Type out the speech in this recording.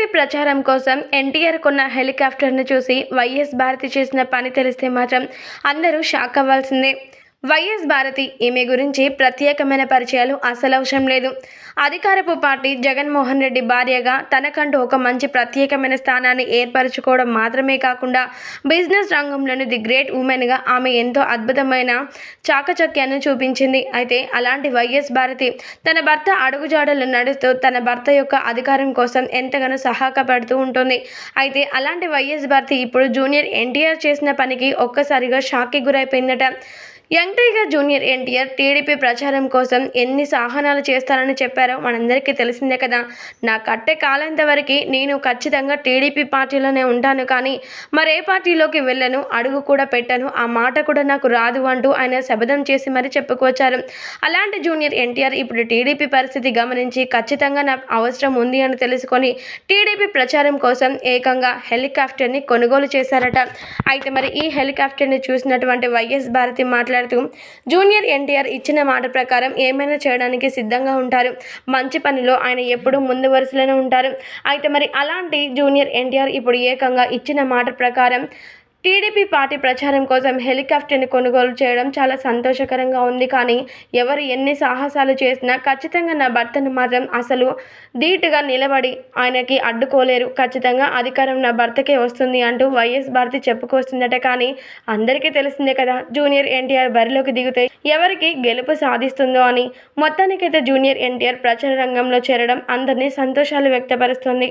TDP ప్రచారం కోసం ఎన్టీఆర్ కొన్న హెలికాప్టర్ను చూసి వైఎస్ భారతి చేసిన పని తెలిస్తే మాత్రం అందరూ షాక్ అవ్వాల్సిందే. వైఎస్ భారతి ఈమె గురించి ప్రత్యేకమైన పరిచయాలు అసలు అవసరం లేదు. అధికారపు పార్టీ జగన్మోహన్ రెడ్డి భార్యగా తనకంటూ ఒక మంచి ప్రత్యేకమైన స్థానాన్ని ఏర్పరచుకోవడం మాత్రమే కాకుండా బిజినెస్ రంగంలోని ది గ్రేట్ ఉమెన్గా ఆమె ఎంతో అద్భుతమైన చాకచక్యాన్ని చూపించింది. అయితే అలాంటి వైఎస్ భారతి తన భర్త అడుగుజాడలు నడుస్తూ తన భర్త యొక్క అధికారం కోసం ఎంతగానో సహాయపడుతూ ఉంటుంది. అయితే అలాంటి వైఎస్ భారతి ఇప్పుడు జూనియర్ ఎన్టీఆర్ చేసిన పనికి ఒక్కసారిగా షాక్కి గురైపోయిందట. Young tiger junior NTR TDP ప్రచారం కోసం ఎన్ని సాహనాలు చేస్తారని చెప్పారో మనందరికీ తెలిసిందే కదా. నా కట్టె కాలంత వరకు నేను ఖచ్చితంగా టీడీపీ పార్టీలోనే ఉంటాను కానీ మరే పార్టీలోకి వెళ్ళను అడుగు కూడా పెట్టను ఆ మాట కూడా నాకు రాదు అంటూ ఆయన శబదం చేసి మరీ చెప్పుకొచ్చారు. అలాంటి జూనియర్ ఎన్టీఆర్ ఇప్పుడు టీడీపీ పరిస్థితి గమనించి ఖచ్చితంగా నా అవసరం ఉంది అని తెలుసుకొని టీడీపీ ప్రచారం కోసం ఏకంగా హెలికాప్టర్ని కొనుగోలు చేశారట. అయితే మరి ఈ హెలికాప్టర్ని చూసినటువంటి వైఎస్ భారతి మాట్లాడుతూ జూనియర్ ఎన్టీఆర్ ఇచ్చిన మాట ప్రకారం ఏమైనా చేయడానికి సిద్ధంగా ఉంటారు. మంచి పనిలో ఆయన ఎప్పుడూ ముందు వరుసలోనే ఉంటారు. అయితే మరి అలాంటి జూనియర్ ఎన్టీఆర్ ఇప్పుడు ఏకంగా ఇచ్చిన మాట ప్రకారం టీడీపీ పార్టీ ప్రచారం కోసం హెలికాప్టర్ని కొనుగోలు చేయడం చాలా సంతోషకరంగా ఉంది కానీ ఎవరు ఎన్ని సాహసాలు చేసినా ఖచ్చితంగా నా భర్తను మాత్రం అసలు ధీటుగా నిలబడి ఆయనకి అడ్డుకోలేరు. ఖచ్చితంగా అధికారం నా భర్తకే వస్తుంది అంటూ వైఎస్ భారతి చెప్పుకొస్తుందట కానీ అందరికీ తెలిసిందే కదా జూనియర్ ఎన్టీఆర్ బరిలోకి దిగితే ఎవరికి గెలుపు సాధిస్తుందో అని. మొత్తానికైతే జూనియర్ ఎన్టీఆర్ ప్రచార రంగంలో చేరడం అందరినీ సంతోషాలు వ్యక్తపరుస్తుంది.